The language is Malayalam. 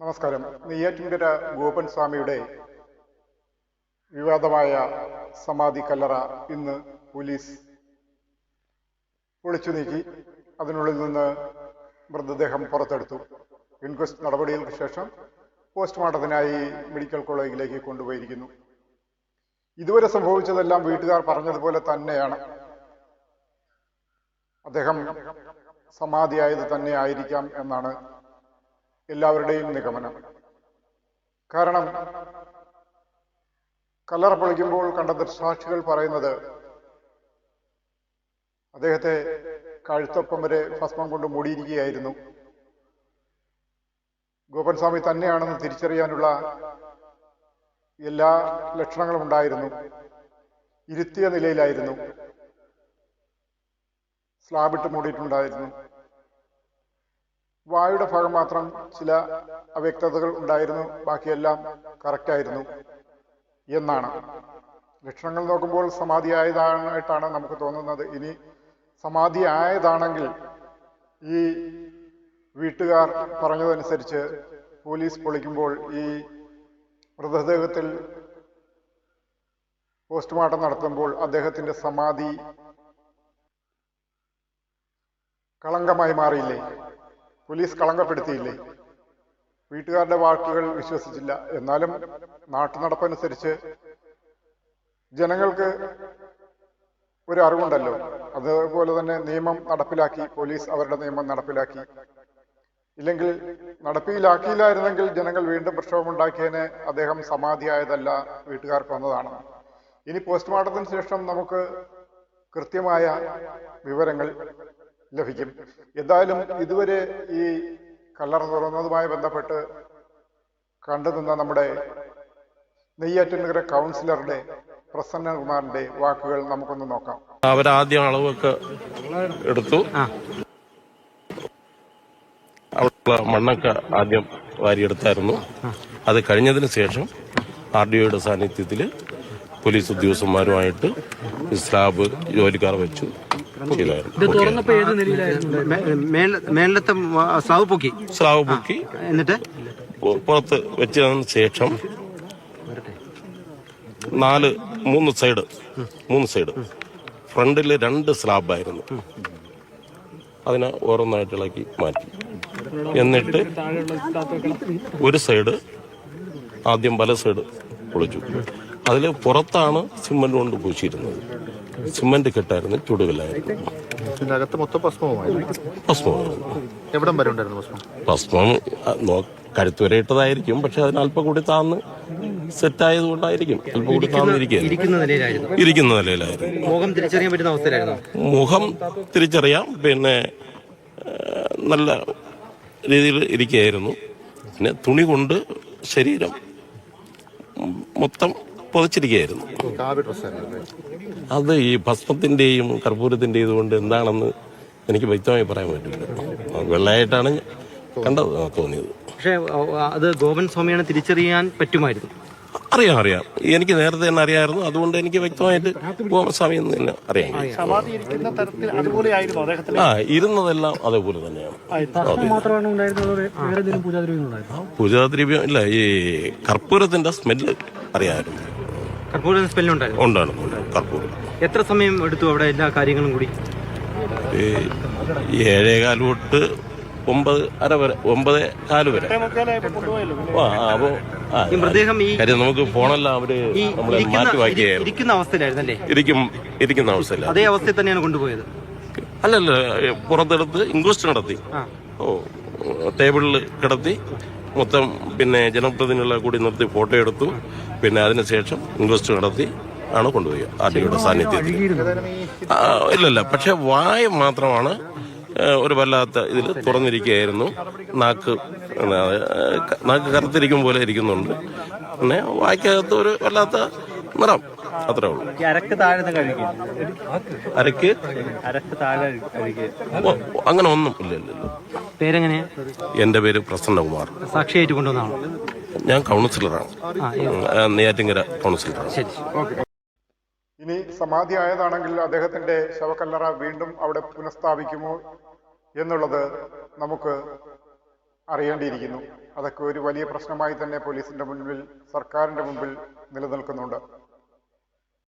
നമസ്കാരം. നെയ്യാറ്റിൻകര ഗോപൻ സ്വാമിയുടെ വിവാദമായ സമാധി കല്ലറ ഇന്ന് പോലീസ് പൊളിച്ചു നീക്കി. അതിനുള്ളിൽ നിന്ന് മൃതദേഹം പുറത്തെടുത്തു. ഇൻക്വസ്റ്റ് നടപടികൾക്ക് ശേഷം പോസ്റ്റ്മോർട്ടത്തിനായി മെഡിക്കൽ കോളേജിലേക്ക് കൊണ്ടുപോയിരിക്കുന്നു. ഇതുവരെ സംഭവിച്ചതെല്ലാം വീട്ടുകാർ പറഞ്ഞതുപോലെ തന്നെയാണ്. അദ്ദേഹം സമാധിയായത് തന്നെ ആയിരിക്കാം എന്നാണ് എല്ലാവരുടെയും നിഗമനം. കാരണം കല്ലറ പൊളിക്കുമ്പോൾ കണ്ട ദൃക്സാക്ഷികൾ പറയുന്നത് അദ്ദേഹത്തെ കഴുത്തൊപ്പം വരെ ഭസ്മം കൊണ്ട് മൂടിയിരിക്കുകയായിരുന്നു. ഗോപൻസ്വാമി തന്നെയാണെന്ന് തിരിച്ചറിയാനുള്ള എല്ലാ ലക്ഷണങ്ങളും ഉണ്ടായിരുന്നു. ഇരുത്തിയ നിലയിലായിരുന്നു. സ്ലാബിട്ട് മൂടിയിട്ടുണ്ടായിരുന്നു. വായുടെ ഭാഗം മാത്രം ചില അവ്യക്തതകൾ ഉണ്ടായിരുന്നു. ബാക്കിയെല്ലാം കറക്റ്റ് ആയിരുന്നു എന്നാണ്. ലക്ഷണങ്ങൾ നോക്കുമ്പോൾ സമാധി ആയതായിട്ടാണ് നമുക്ക് തോന്നുന്നത്. ഇനി സമാധി ആയതാണെങ്കിൽ ഈ വീട്ടുകാർ പറഞ്ഞതനുസരിച്ച് പോലീസ് പൊളിക്കുമ്പോൾ ഈ മൃതദേഹത്തിൽ പോസ്റ്റ്മോർട്ടം നടത്തുമ്പോൾ അദ്ദേഹത്തിന്റെ സമാധി കളങ്കമായി മാറിയില്ലേ? പോലീസ് കളങ്കപ്പെടുത്തിയില്ലേ? വീട്ടുകാരുടെ വാക്കുകൾ വിശ്വസിച്ചില്ല. എന്നാലും നാട്ടു നടപ്പനുസരിച്ച് ജനങ്ങൾക്ക് ഒരു അറിവുണ്ടല്ലോ. അതുപോലെ തന്നെ നിയമം നടപ്പിലാക്കി പോലീസ് അവരുടെ നിയമം നടപ്പിലാക്കി. ഇല്ലെങ്കിൽ നടപ്പിലാക്കിയില്ലായിരുന്നെങ്കിൽ ജനങ്ങൾ വീണ്ടും പ്രക്ഷോഭമുണ്ടാക്കിയതിന് അദ്ദേഹം സമാധിയായതല്ല വീട്ടുകാർക്ക് വന്നതാണ്. ഇനി പോസ്റ്റ്മോർട്ടത്തിന് ശേഷം നമുക്ക് കൃത്യമായ വിവരങ്ങൾ ലഭിക്കും. എന്തായാലും ഇതുവരെ ഈ കല്ലറ തുറന്നതുമായി ബന്ധപ്പെട്ട് കണ്ടുനിന്ന നമ്മുടെ നെയ്യാറ്റിൻകര കൗൺസിലറുടെ പ്രസന്നകുമാറിന്റെ വാക്കുകൾ നമുക്കൊന്ന് നോക്കാം. അവരാദ്യം അളവൊക്കെ എടുത്തു. മണ്ണൊക്കെ ആദ്യം വാരിയെടുത്തായിരുന്നു. അത് കഴിഞ്ഞതിന് ശേഷം ആർ ഡി ഒയുടെ സാന്നിധ്യത്തിൽ പോലീസ് ഉദ്യോഗസ്ഥന്മാരുമായിട്ട് സ്ലാബ് ജോലിക്കാർ വെച്ചു. ചെയ്തായിരുന്നു ഇത് തുറന്നപ്പോ ഏത് നിലയിലായിരുന്നു? മേ- മേല- മേളിലത്തെ സ്ലാവ് പൊക്കി. സ്ലാബ് പൊക്കി. എന്നിട്ട്? പുറത്ത് വെച്ചതിന് ശേഷം നാല് മൂന്ന് സൈഡ് മൂന്ന് സൈഡ്. ഫ്രണ്ടിൽ രണ്ട് സ്ലാബായിരുന്നു അതിനെ ഓരോന്നായിട്ട് ഇളക്കി മാറ്റി. എന്നിട്ട് ഒരു സൈഡ് ആദ്യം പല സൈഡ് പൊളിച്ചു. അതിൽ പുറത്താണ് സിമെന്റ് കൊണ്ട് പൂശിയിരുന്നത്. സിമന്റ് കെട്ടായിരുന്നു ചുടുകലായിരുന്നു ഇതിന്റെ മൊത്തം ഭസ്മവുമായിരുന്നു. ഭസ്മമായിരുന്നു എവിടം വരെ ഉണ്ടായിരുന്നു ഭസ്മം? ഭസ്മം അ, വരെ ഇട്ടതായിരിക്കും പക്ഷെ അതിന് അല്പം കൂടി താന്ന് സെറ്റായത് കൊണ്ടായിരിക്കും അല്പം കൂടി താന്നിരിക്കുകയായിരുന്നു ഇരിക്കുന്ന നിലയിലായിരുന്നു. ഇരിക്കുന്ന നിലയിലായിരുന്നു. മുഖം തിരിച്ചറിയാൻ പറ്റുന്ന അവസ്ഥയിലായിരുന്നു. മുഖം തിരിച്ചറിയാം പിന്നെ നല്ല രീതിയിൽ ഇരിക്കുകയായിരുന്നു. പിന്നെ തുണി കൊണ്ട് ശരീരം മൊത്തം പുതച്ചിരിക്കുകയായിരുന്നു. അത് ഈ ഭസ്മത്തിന്റെയും കർപ്പൂരത്തിന്റെയും ഇതുകൊണ്ട് എന്താണെന്ന് എനിക്ക് വ്യക്തമായി പറയാൻ പറ്റില്ല. വെള്ളയായിട്ടാണ് കണ്ടത് തോന്നിയത്. പക്ഷേ അത് ഗോപൻ സ്വാമിയാണ് തിരിച്ചറിയാൻ പറ്റുമായിരുന്നു. അറിയാം അറിയാം. എനിക്ക് നേരത്തെ തന്നെ അറിയാമായിരുന്നു. അതുകൊണ്ട് എനിക്ക് വ്യക്തമായിട്ട് ഗോപസ്വാമി എന്ന് തന്നെ അറിയാം. ആ ഇരുന്നതെല്ലാം അതേപോലെ തന്നെയാണ്. പൂജാദ്രവ്യം ഇല്ല ഈ കർപ്പൂരത്തിന്റെ സ്മെല്ല് അറിയാമായിരുന്നു. കർപ്പൂര സ്പെല്ലുണ്ടായിരുന്നു? ഉണ്ടാണ് കർപ്പൂരം. എത്ര സമയം എടുത്തു അവിടെ എല്ലാ കാര്യങ്ങളും കൂടി? ഈ ഏഴേകാൽ തൊട്ട് ഒമ്പത് അര വരെ ഒമ്പത് കാൽ വരെ. ആ അപ്പോ കാര്യം നമുക്ക് ഫോണെല്ലാം അവർ നമ്മളെ മാറ്റി വാക്കിയായിരുന്നു ഇരിക്കുന്ന ഇരിക്കും ഇരിക്കുന്ന അവസ്ഥയില്ല അതേ അവസ്ഥയിൽ തന്നെയാണ് കൊണ്ടുപോയത്. അല്ലല്ല പുറത്തെടുത്ത് ഇൻക്വസ്റ്റ് നടത്തി. ഓ ടേബിളിൽ കിടത്തി. മൊത്തം പിന്നെ ജനപ്രതിനിധികളെ കൂടി നിർത്തി ഫോട്ടോ എടുത്തു. പിന്നെ അതിനുശേഷം ഇൻക്വസ്റ്റ് നടത്തി ആണ് കൊണ്ടുപോയി ആർ ഡിയുടെ സാന്നിധ്യത്തിൽ. ഇല്ലല്ല പക്ഷെ വായ മാത്രമാണ് ഒരു വല്ലാത്ത ഇതിൽ തുറന്നിരിക്കുകയായിരുന്നു. നാക്ക് നാക്ക് കറുത്തിരിക്കും പോലെ ഇരിക്കുന്നുണ്ട്. പിന്നെ വായ്ക്കകത്ത് ഒരു വല്ലാത്ത നിറം അത്രേ ഉള്ളൂ. അരക്ക് താഴ്ന്ന് അരക്ക്? അരക്ക് താഴെ അങ്ങനെ ഒന്നും ഇല്ല ഇല്ല എന്റെ പേര് പ്രസന്നകുമാർ. സാക്ഷിയായിട്ട് കൊണ്ടുവന്നതാണോ? ഞാൻ കൗൺസിലറാണ് നെയ്യാറ്റിങ്കര കൗൺസിലറാണ് ശരി ഇനി സമാധി ആയതാണെങ്കിൽ അദ്ദേഹത്തിന്റെ ശവക്കല്ലറ വീണ്ടും അവിടെ പുനഃസ്ഥാപിക്കുമോ എന്നുള്ളത് നമുക്ക് അറിയേണ്ടിയിരിക്കുന്നു. അതൊക്കെ ഒരു വലിയ പ്രശ്നമായി തന്നെ പോലീസിന്റെ മുൻപിൽ സർക്കാരിന്റെ മുമ്പിൽ നിലനിൽക്കുന്നുണ്ട്.